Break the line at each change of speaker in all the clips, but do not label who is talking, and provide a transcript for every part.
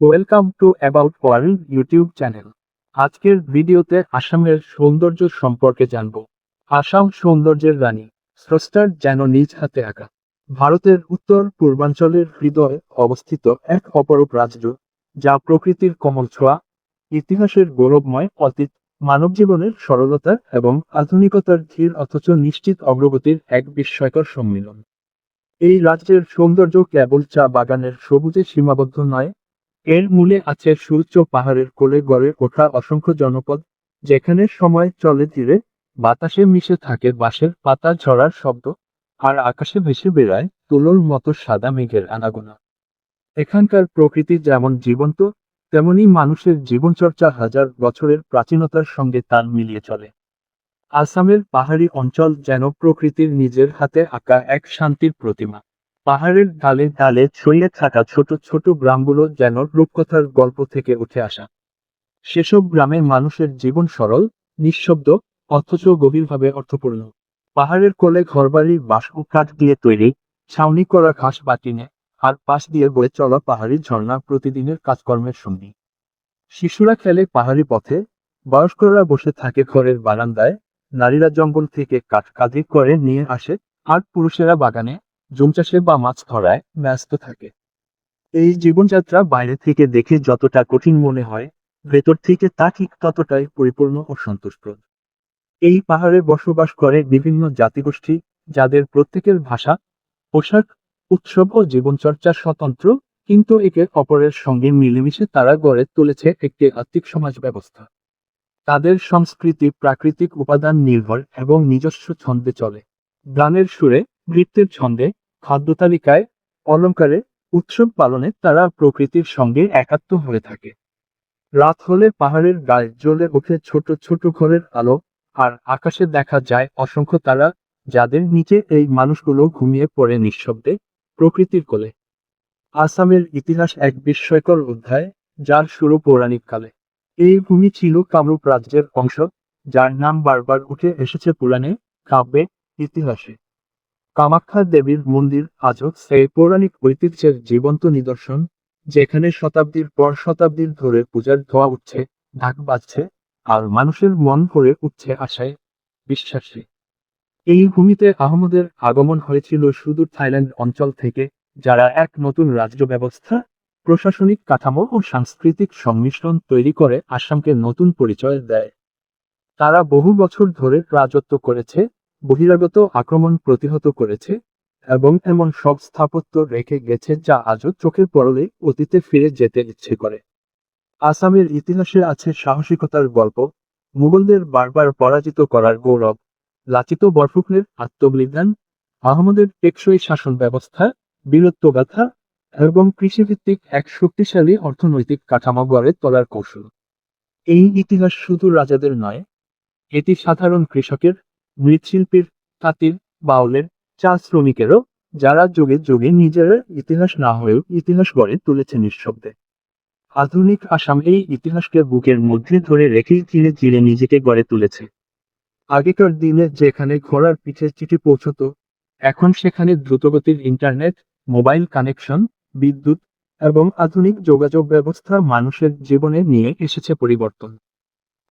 Welcome to about world YouTube channel আজকের ভিডিওতে আসামের সৌন্দর্য সম্পর্কে জানব। আসাম সৌন্দর্যের রানী, স্রষ্টার যেন নিজ হাতে আঁকা। ভারতের উত্তর পূর্বাঞ্চলের হৃদয়ে অবস্থিত এক অপরূপ রাজ্য, যা প্রকৃতির কমল ছোঁয়া, ইতিহাসের গৌরবময় অতীত মানব জীবনের সরলতা এবং আধুনিকতার ধীর অথচ নিশ্চিত অগ্রগতির এক বিস্ময়কর সম্মিলন। এই রাজ্যের সৌন্দর্য কেবল চা বাগানের সবুজে সীমাবদ্ধ নয় এর মূলে আছে সূর্য পাহাড়ের কোলে গড়ে ওঠা অসংখ্য জনপদ, যেখানে সময় চলে তীরে বাতাসে মিশে থাকে বাঁশের পাতা ঝরার শব্দ, আর আকাশে ভেসে বেড়ায় তুলোর মতো সাদা মেঘের আনাগোনা। এখানকার প্রকৃতি যেমন জীবন্ত, তেমনি মানুষের জীবনচর্চা হাজার বছরের প্রাচীনতার সঙ্গে তাল মিলিয়ে চলে। আসামের পাহাড়ি অঞ্চল যেন প্রকৃতির নিজের হাতে আঁকা এক শান্তির প্রতিমা। পাহাড়ের ঢালে ঢালে ছড়িয়ে থাকা ছোট ছোট গ্রামগুলো যেন রূপকথার গল্প থেকে উঠে আসা। সেসব গ্রামে মানুষের জীবন সরল, নিঃশব্দ, অথচ গভীরভাবে অর্থপূর্ণ। পাহাড়ের কোলে ঘরবাড়ি, বাঁশ ও কাঠ দিয়ে তৈরি, ছাউনি করা ঘাস বাটিনে আর পাশ দিয়ে বয়ে চলা পাহাড়ি ঝর্ণা প্রতিদিনের কাজকর্মের সঙ্গী। শিশুরা খেলে পাহাড়ি পথে, বয়স্করা বসে থাকে ঘরের বারান্দায়, নারীরা জঙ্গল থেকে কাঠ কাঁধে করে নিয়ে আসে, আর পুরুষেরা বাগানে জুম চাষে বা মাছ ধরায় ব্যস্ত থাকে। এই জীবনযাত্রা বাইরে থেকে দেখে যতটা কঠিন মনে হয়, ভেতর থেকে তা ঠিক ততটাই পরিপূর্ণ ও সন্তোষপ্রদ। এই পাহাড়ে বসবাস করে বিভিন্ন জাতিগোষ্ঠী, যাদের প্রত্যেকের ভাষা, পোশাক, উৎসব ও জীবনচর্চা স্বতন্ত্র, কিন্তু একে অপরের সঙ্গে মিলেমিশে তারা গড়ে তুলেছে একটি আত্মিক সমাজ ব্যবস্থা। তাদের সংস্কৃতি প্রাকৃতিক উপাদান নির্ভর এবং নিজস্ব ছন্দে চলে। গানের সুরে, নৃত্যের ছন্দে খাদ্য তালিকায় অলঙ্কারে উৎসব পালনে তারা প্রকৃতির সঙ্গে একাত্ম হয়ে থাকে। রাত হলে পাহাড়ের গায়ে জ্বলে ওঠে ছোট ছোট ঘরের আলো, আর আকাশে দেখা যায় অসংখ্য তারা, যাদের নিচে এই মানুষগুলো ঘুমিয়ে পড়ে নিঃশব্দে প্রকৃতির কোলে। আসামের ইতিহাস এক বিস্ময়কর অধ্যায়, যার শুরু পৌরাণিক কালে। এই ভূমি ছিল কামরূপ রাজ্যের অংশ, যার নাম বারবার উঠে এসেছে পুরাণে, কাব্যে, ইতিহাসে। কামাখ্যা দেবীর মন্দির আজও সেই পৌরাণিক ঐতিহ্যের জীবন্ত নিদর্শন, যেখানে শতাব্দীর পর শতাব্দীর ধরে পূজার ধোয়া উঠছে, ঢাক বাজছে, আর মানুষের মন করে উঠছে আশায়, বিশ্বাসে। এই ভূমিতে আহমদের আগমন হয়েছিল সুদূর থাইল্যান্ড অঞ্চল থেকে, যারা এক নতুন রাজ্য ব্যবস্থা, প্রশাসনিক কাঠামো ও সাংস্কৃতিক সংমিশ্রণ তৈরি করে আসামকে নতুন পরিচয় দেয়। তারা বহু বছর ধরে রাজত্ব করেছে বহিরাগত আক্রমণ প্রতিহত করেছে এবং এমন সব স্থাপত্য রেখে গেছে যা আজও চোখের পড়লে অতীতে ফিরে যেতে ইচ্ছে করে। আসামের ইতিহাসে আছে সাহসিকতার গল্প। মুঘলদের বারবার পরাজিত করার গৌরব, লাচিত বরফুকনের আত্মবলিদান, আহমদের টেকসই শাসন ব্যবস্থা, বীরত্ব বীরত্বগাথা এবং কৃষিভিত্তিক এক শক্তিশালী অর্থনৈতিক কাঠামো গড়ে তোলার কৌশল। এই ইতিহাস শুধু রাজাদের নয়, এটি সাধারণ কৃষকের মৃৎশিল্পীর তাঁতির বাউলের চা শ্রমিকেরও যারা যুগে যুগে নিজেরা ইতিহাস না হয়েও ইতিহাস গড়ে তুলেছে নিঃশব্দে। আধুনিক আসাম এই ইতিহাসকে বুকের মধ্যে ধরে রেখে ধীরে ধীরে নিজেকে গড়ে তুলেছে। আগেকার দিনে যেখানে ঘোড়ার পিঠে চিঠি পৌঁছত, এখন সেখানে দ্রুতগতির ইন্টারনেট, মোবাইল কানেকশন, বিদ্যুৎ এবং আধুনিক যোগাযোগ ব্যবস্থা মানুষের জীবনে নিয়ে এসেছে পরিবর্তন।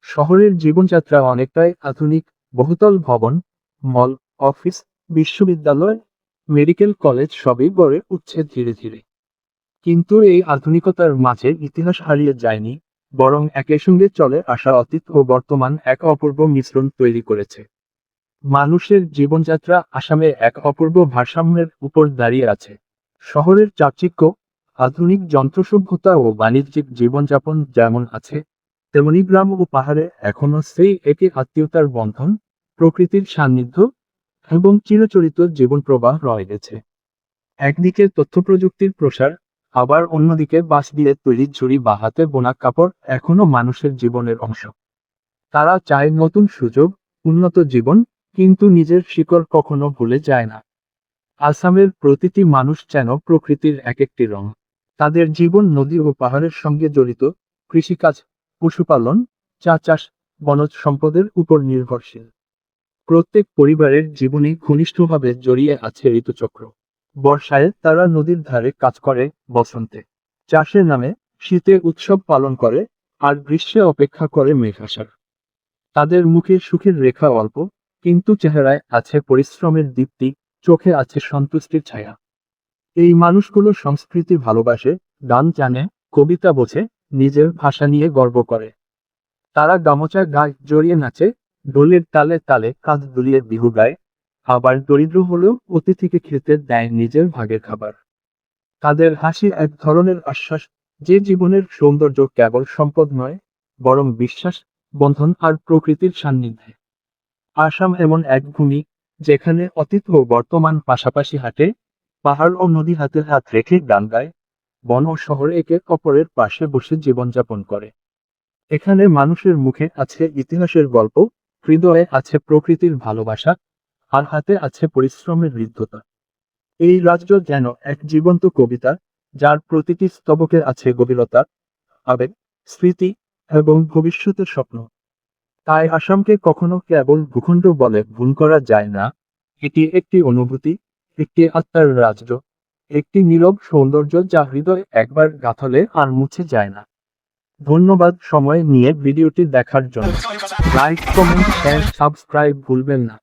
শহরের জীবনযাত্রা অনেকটাই আধুনিক বহুতল ভবন, মল, অফিস, বিশ্ববিদ্যালয়, মেডিকেল কলেজ সবই গড়ে উঠছে ধীরে ধীরে। কিন্তু এই আধুনিকতার মাঝে ইতিহাস হারিয়ে যায়নি, বরং একই সঙ্গে চলে আসা অতীত ও বর্তমান এক অপূর্ব মিশ্রণ তৈরি করেছে। মানুষের জীবনযাত্রা আসামে এক অপূর্ব ভারসাম্যের উপর দাঁড়িয়ে আছে। শহরের চাকচিক্য, আধুনিক যন্ত্রসভ্যতা ও বাণিজ্যিক জীবনযাপন যেমন আছে তেমনি গ্রাম ও পাহাড়ে এখনও সেই একই আত্মীয়তার বন্ধন, প্রকৃতির সান্নিধ্য এবং চিরচরিত জীবন প্রবাহ রয়ে গেছে একদিকে তথ্য প্রযুক্তির প্রসার, আবার অন্যদিকে বাঁশ দিয়ে তৈরি ঝুড়ি বা হাতে বোনা কাপড় এখনও মানুষের জীবনের অংশ। তারা চায় নতুন সুযোগ, উন্নত জীবন, কিন্তু নিজের শিকড় কখনো ভুলে যায় না। আসামের প্রতিটি মানুষ যেন প্রকৃতির এক একটি রং। তাদের জীবন নদী ও পাহাড়ের সঙ্গে জড়িত, কৃষিকাজ পশুপালন, চা চাষ, বনজ সম্পদের উপর নির্ভরশীল। প্রত্যেক পরিবারের জীবনে ঘনিষ্ঠভাবে জড়িয়ে আছে ঋতুচক্র। বর্ষায় তারা নদীর ধারে কাজ করে বসন্তে। চাষের নামে শীতে উৎসব পালন করে আর গ্রীষ্মে অপেক্ষা করে মেঘ আসার তাদের মুখে সুখের রেখা অল্প, কিন্তু চেহারায় আছে পরিশ্রমের দীপ্তি, চোখে আছে সন্তুষ্টির ছায়া। এই মানুষগুলো সংস্কৃতি ভালোবাসে, গান জানে, কবিতা বোঝে নিজের ভাষা নিয়ে গর্ব করে। তারা গামোচা গায়ে জড়িয়ে নাচে দোলের তালে তালে কাঁধ দুলিয়ে বিহু গায়। আবার দরিদ্র হলেও অতিথিকে খেতে দেয় নিজের ভাগের খাবার। তাদের হাসি এক ধরনের আশ্বাস, যে জীবনের সৌন্দর্য কেবল সম্পদ নয়, বরং বিশ্বাস, বন্ধন আর প্রকৃতির সান্নিধ্যে। আসাম এমন এক ভূমি, যেখানে অতীত ও বর্তমান পাশাপাশি হাঁটে, পাহাড় ও নদী হাতে হাত রেখে গান গায়। বন ও শহর একে অপরের পাশে বসে জীবনযাপন করে। এখানে মানুষের মুখে আছে ইতিহাসের গল্প, হৃদয়ে আছে প্রকৃতির ভালোবাসা, আর হাতে আছে পরিশ্রমের হৃদ্যতা। এই রাজ্য যেন এক জীবন্ত কবিতা, যার প্রতিটি স্তবকে আছে গভীরতা, আবেগ, স্মৃতি এবং ভবিষ্যতের স্বপ্ন। তাই আসামকে কখনো কেবল ভূখণ্ড বলে ভুল করা যায় না। এটি একটি অনুভূতি, একটি আত্মার রাজ্য। একটি নীরব সৌন্দর্য যা হৃদয় একবার গাথলে আর মুছে যায় না। ধন্যবাদ সময় নিয়ে ভিডিওটি দেখার জন্য। লাইক কমেন্ট শেয়ার সাবস্ক্রাইব ভুলবেন না।